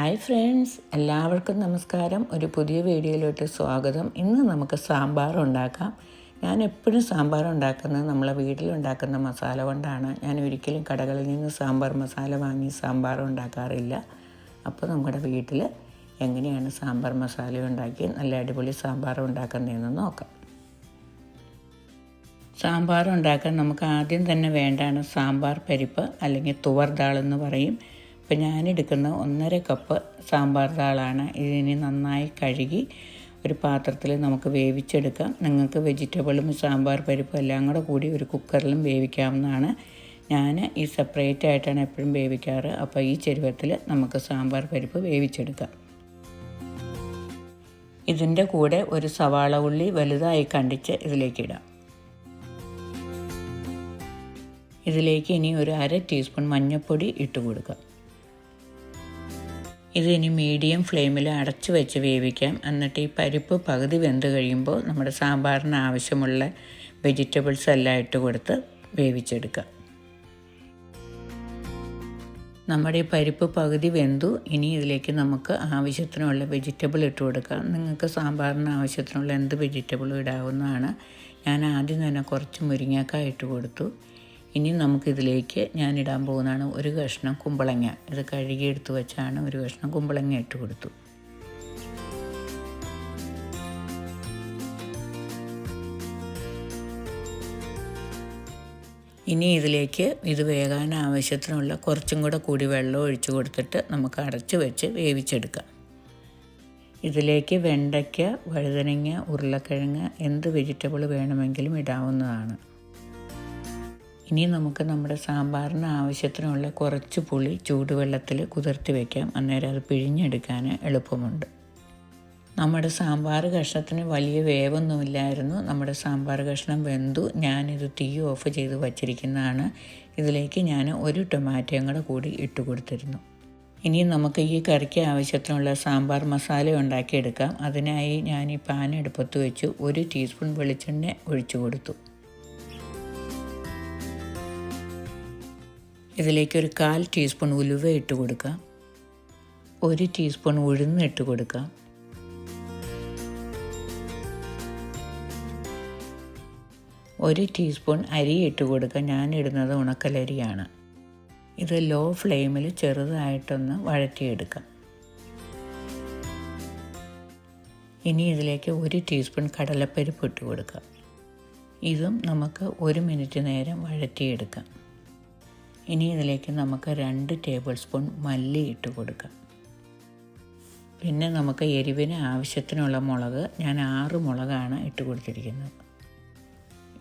Hi friends എല്ലാവർക്കും നമസ്കാരം. ഒരു പുതിയ വീഡിയോയിലോട്ട് സ്വാഗതം. ഇന്ന് നമുക്ക് സാമ്പാർ ഉണ്ടാക്കാം. ഞാൻ എപ്പോഴും സാമ്പാർ ഉണ്ടാക്കുന്നത് നമ്മളെ വീട്ടിലുണ്ടാക്കുന്ന മസാല കൊണ്ടാണ്. ഞാൻ ഒരിക്കലും കടകളിൽ നിന്ന് സാമ്പാർ മസാല വാങ്ങി സാമ്പാർ ഉണ്ടാക്കാറില്ല. അപ്പോൾ നമ്മുടെ വീട്ടിൽ എങ്ങനെയാണ് സാമ്പാർ മസാല ഉണ്ടാക്കി നല്ല അടിപൊളി സാമ്പാർ ഉണ്ടാക്കുന്നതെന്ന് നോക്കാം. സാമ്പാർ ഉണ്ടാക്കാൻ നമുക്ക് ആദ്യം തന്നെ വേണ്ടാണ് സാമ്പാർ പരിപ്പ് അല്ലെങ്കിൽ തുവർ ദാൾ എന്ന് പറയും. ഇപ്പം ഞാനെടുക്കുന്ന ഒന്നര കപ്പ് സാമ്പാർ ദാളാണ്. ഇതിനെ നന്നായി കഴുകി ഒരു പാത്രത്തിൽ നമുക്ക് വേവിച്ചെടുക്കാം. നിങ്ങൾക്ക് വെജിറ്റബിളും സാമ്പാർ പരിപ്പും എല്ലാം കൂടെ കൂടി ഒരു കുക്കറിലും വേവിക്കാവുന്നതാണ്. ഞാൻ ഈ സെപ്പറേറ്റ് ആയിട്ടാണ് എപ്പോഴും വേവിക്കാറ്. അപ്പോൾ ഈ ചെരുവത്തിൽ നമുക്ക് സാമ്പാർ പരിപ്പ് വേവിച്ചെടുക്കാം. ഇതിന്റെ കൂടെ ഒരു സവാള ഉള്ളി വലുതായി കണ്ടിച്ച് ഇതിലേക്ക് ഇടാം. ഇതിലേക്ക് ഇനി ഒരു അര ടീസ്പൂൺ മഞ്ഞൾപ്പൊടി ഇട്ട് കൊടുക്കുക ഇത് ഇനി മീഡിയം ഫ്ലെയിമിൽ അടച്ചു വെച്ച് വേവിക്കാം. എന്നിട്ട് ഈ പരിപ്പ് പകുതി വെന്ത് കഴിയുമ്പോൾ നമ്മുടെ സാമ്പാറിന് ആവശ്യമുള്ള വെജിറ്റബിൾസ് എല്ലാം ഇട്ട് കൊടുത്ത് വേവിച്ചെടുക്കാം. നമ്മുടെ ഈ പരിപ്പ് പകുതി വെന്തു. ഇനി ഇതിലേക്ക് നമുക്ക് ആവശ്യത്തിനുള്ള വെജിറ്റബിൾ ഇട്ട് കൊടുക്കാം. നിങ്ങൾക്ക് സാമ്പാറിന് ആവശ്യത്തിനുള്ള എന്ത് വെജിറ്റബിളും ഇടാവുന്നതാണ്. ഞാൻ ആദ്യം തന്നെ കുറച്ച് മുരിങ്ങക്കായ ഇട്ട് കൊടുത്തു. ഇനി നമുക്കിതിലേക്ക് ഞാൻ ഇടാൻ പോകുന്നതാണ് ഒരു കഷ്ണം കുമ്പളങ്ങ. ഇത് കഴുകിയെടുത്ത് വെച്ചാണ് ഒരു കഷ്ണം കുമ്പളങ്ങ ഇട്ട് കൊടുത്തു. ഇനി ഇതിലേക്ക് ഇത് വേകാൻ ആവശ്യത്തിനുള്ള കുറച്ചും കൂടെ കൂടി വെള്ളം ഒഴിച്ചു കൊടുത്തിട്ട് നമുക്ക് അടച്ചു വെച്ച് വേവിച്ചെടുക്കാം. ഇതിലേക്ക് വെണ്ടയ്ക്ക വഴുതനങ്ങ ഉരുളക്കിഴങ്ങ് എന്ത് വെജിറ്റബിൾ വേണമെങ്കിലും ഇടാവുന്നതാണ്. ഇനി നമുക്ക് നമ്മുടെ സാമ്പാറിന് ആവശ്യത്തിനുള്ള കുറച്ച് പുളി ചൂടുവെള്ളത്തിൽ കുതിർത്തി വയ്ക്കാം അന്നേരം അത് പിഴിഞ്ഞെടുക്കാൻ എളുപ്പമുണ്ട്. നമ്മുടെ സാമ്പാർ കഷ്ണത്തിന് വലിയ വേവൊന്നുമില്ലായിരുന്നു. നമ്മുടെ സാമ്പാർ കഷ്ണം വെന്തു. ഞാനിത് തീ ഓഫ് ചെയ്ത് വച്ചിരിക്കുന്നതാണ്. ഇതിലേക്ക് ഞാൻ ഒരു ടൊമാറ്റോയും കൂടെ കൂടി ഇട്ട് കൊടുത്തിരുന്നു. ഇനി നമുക്ക് ഈ കറിക്ക് ആവശ്യത്തിനുള്ള സാമ്പാർ മസാല ഉണ്ടാക്കിയെടുക്കാം. അതിനായി ഞാൻ ഈ പാൻ അടുപ്പത്ത് വെച്ച്. ഒരു ടീസ്പൂൺ വെളിച്ചെണ്ണ ഒഴിച്ചു കൊടുത്തു. ഇതിലേക്ക് ഒരു കാൽ ടീസ്പൂൺ ഉലുവ ഇട്ട് കൊടുക്കുക ഒരു ടീസ്പൂൺ ഉഴുന്ന് ഇട്ട് കൊടുക്കുക ഒരു ടീസ്പൂൺ അരി ഇട്ട് കൊടുക്കുക ഞാൻ ഇടുന്നത് ഉണക്കലരിയാണ്. ഇത് ലോ ഫ്ലെയിമിൽ ചെറുതായിട്ടൊന്ന് വഴറ്റിയെടുക്കാം. ഇനി ഇതിലേക്ക് ഒരു ടീസ്പൂൺ കടലപ്പരിപ്പ് ഇട്ട് കൊടുക്കാം. ഇതും നമുക്ക് ഒരു മിനിറ്റ് നേരം വഴറ്റിയെടുക്കാം. ഇനി ഇതിലേക്ക് നമുക്ക് രണ്ട് ടേബിൾ സ്പൂൺ മല്ലി ഇട്ട് കൊടുക്കാം. പിന്നെ നമുക്ക് എരിവിന് ആവശ്യത്തിനുള്ള മുളക് ഞാൻ ആറ് മുളകാണ് ഇട്ട് കൊടുത്തിരിക്കുന്നത്.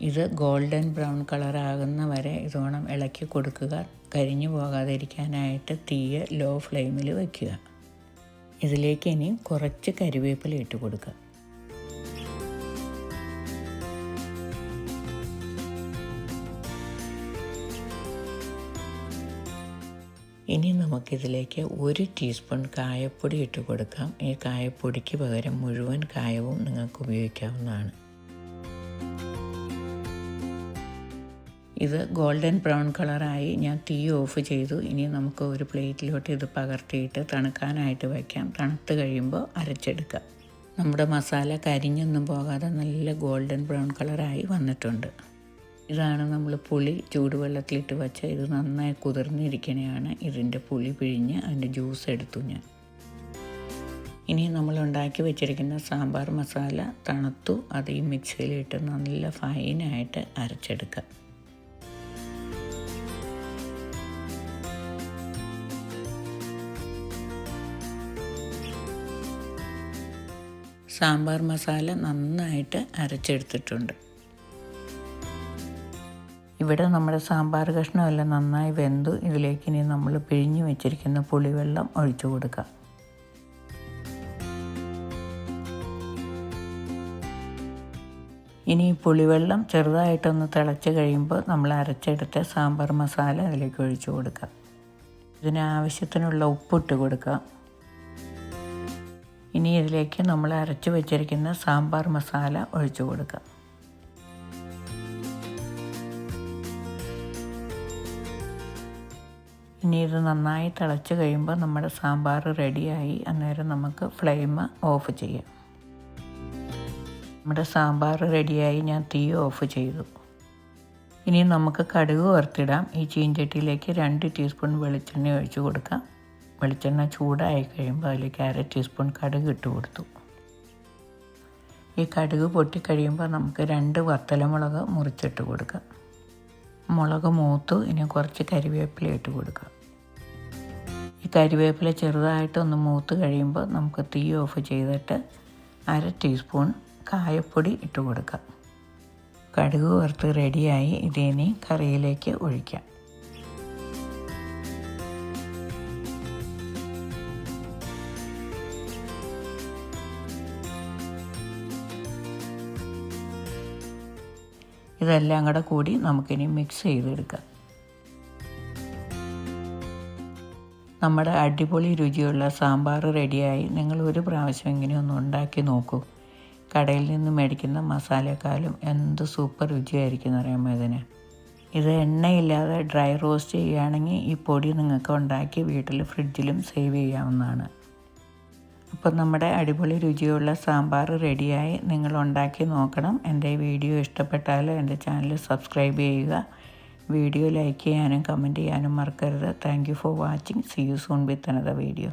ഇത് ഗോൾഡൻ ബ്രൗൺ കളറാകുന്ന വരെ ഇതോണം ഇളക്കി കൊടുക്കുക. കരിഞ്ഞു പോകാതിരിക്കാനായിട്ട് തീയ ലോ ഫ്ലെയിമിൽ വയ്ക്കുക ഇതിലേക്ക് ഇനി കുറച്ച് കരിവേപ്പില ഇട്ട് കൊടുക്കുക. ഇനി നമുക്കിതിലേക്ക് ഒരു ടീസ്പൂൺ കായപ്പൊടി ഇട്ട് കൊടുക്കാം. ഈ കായപ്പൊടിക്ക് പകരം മുഴുവൻ കായവും നിങ്ങൾക്ക് ഉപയോഗിക്കാവുന്നതാണ്. ഇത് ഗോൾഡൻ ബ്രൗൺ കളറായി ഞാൻ തീ ഓഫ് ചെയ്തു. ഇനി നമുക്ക് ഒരു പ്ലേറ്റിലോട്ട് ഇത് പകർത്തിയിട്ട് തണുക്കാനായിട്ട് വയ്ക്കാം. തണുത്ത് കഴിയുമ്പോൾ അരച്ചെടുക്കാം. നമ്മുടെ മസാല കരിഞ്ഞൊന്നും പോകാതെ നല്ല ഗോൾഡൻ ബ്രൗൺ കളറായി വന്നിട്ടുണ്ട്. ഇതാണ് നമ്മൾ പുളി ചൂടുവെള്ളത്തിലിട്ട് വെച്ച ഇത് നന്നായി കുതിർന്നിരിക്കണയാണ് ഇതിന്റെ പുളി പിഴിഞ്ഞ് അതിന്റെ ജ്യൂസ് എടുത്തു ഞാൻ. ഇനി നമ്മൾ ഉണ്ടാക്കി വെച്ചിരിക്കുന്ന സാമ്പാർ മസാല തണുത്തു അത് ഈ മിക്സിയിലിട്ട് നല്ല ഫൈനായിട്ട് അരച്ചെടുക്കുക സാമ്പാർ മസാല നന്നായിട്ട് അരച്ചെടുത്തിട്ടുണ്ട്. ഇവിടെ നമ്മുടെ സാമ്പാർ കഷ്ണമെല്ലാം നന്നായി വെന്തു ഇതിലേക്ക് ഇനി നമ്മൾ പിഴിഞ്ഞു വെച്ചിരിക്കുന്ന പുളിവെള്ളം ഒഴിച്ചു കൊടുക്കുക ഇനി പുളിവെള്ളം ചെറുതായിട്ടൊന്ന് തിളച്ച് കഴിയുമ്പോൾ നമ്മൾ അരച്ചെടുത്ത സാമ്പാർ മസാല അതിലേക്ക് ഒഴിച്ചു കൊടുക്കുക ഇതിന് ആവശ്യത്തിനുള്ള ഉപ്പിട്ട് കൊടുക്കുക ഇനി ഇതിലേക്ക് നമ്മൾ അരച്ച് വെച്ചിരിക്കുന്ന സാമ്പാർ മസാല ഒഴിച്ചു കൊടുക്കാം. ഇനി ഇത് നന്നായി തിളച്ച് കഴിയുമ്പോൾ നമ്മുടെ സാമ്പാർ റെഡിയായി. അന്നേരം നമുക്ക് ഫ്ലെയിം ഓഫ് ചെയ്യാം. നമ്മുടെ സാമ്പാർ റെഡിയായി ഞാൻ തീ ഓഫ് ചെയ്തു. ഇനി നമുക്ക് കടുക് വറുത്തിടാം. ഈ ചീഞ്ചട്ടിയിലേക്ക് രണ്ട് ടീസ്പൂൺ വെളിച്ചെണ്ണ ഒഴിച്ച് കൊടുക്കാം. വെളിച്ചെണ്ണ ചൂടായി കഴിയുമ്പോൾ അതിലേക്ക് അര ടീസ്പൂൺ കടുക് ഇട്ട് കൊടുത്തു. ഈ കടുക് പൊട്ടിക്കഴിയുമ്പോൾ നമുക്ക് രണ്ട് വത്തലമുളക് മുറിച്ചിട്ട് കൊടുക്കാം. മുളക് മൂത്തു ഇനി കുറച്ച് കരിവേപ്പില ഇട്ട് കൊടുക്കുക. ഈ കരിവേപ്പില ചെറുതായിട്ടൊന്ന് മൂത്ത് കഴിയുമ്പോൾ നമുക്ക് തീ ഓഫ് ചെയ്തിട്ട് അര ടീസ്പൂൺ കായപ്പൊടി ഇട്ട് കൊടുക്കുക. കടുക് വറുത്ത് റെഡിയായി ഇതിനി കറിയിലേക്ക് ഒഴിക്കാം. ഇതെല്ലാം കൂടെ കൂടി നമുക്കിനി മിക്സ് ചെയ്തെടുക്കാം. നമ്മുടെ അടിപൊളി രുചിയുള്ള സാമ്പാർ റെഡിയായി. നിങ്ങൾ ഒരു പ്രാവശ്യം ഇങ്ങനെ ഒന്ന് ഉണ്ടാക്കി നോക്കൂ. കടയിൽ നിന്ന് മേടിക്കുന്ന മസാലക്കാലും എന്ത് സൂപ്പർ രുചിയായിരിക്കും അറിയാമോ ഇതിന്. ഇത് എണ്ണയില്ലാതെ ഡ്രൈ റോസ്റ്റ് ചെയ്യുകയാണെങ്കിൽ ഈ പൊടി നിങ്ങൾക്ക് ഉണ്ടാക്കി വീട്ടിൽ ഫ്രിഡ്ജിലും സേവ് ചെയ്യാവുന്നതാണ്. അപ്പോൾ നമ്മുടെ അടിപൊളി രുചിയുള്ള സാമ്പാർ റെഡിയായി നിങ്ങൾ ഉണ്ടാക്കി നോക്കണം. എന്റെ വീഡിയോ ഇഷ്ടപ്പെട്ടാൽ എന്റെ ചാനൽ സബ്സ്ക്രൈബ് ചെയ്യുക. വീഡിയോ ലൈക്ക് ചെയ്യാനും കമന്റ് ചെയ്യാനും മറക്കരുത്. Thank you for watching. See you soon with another video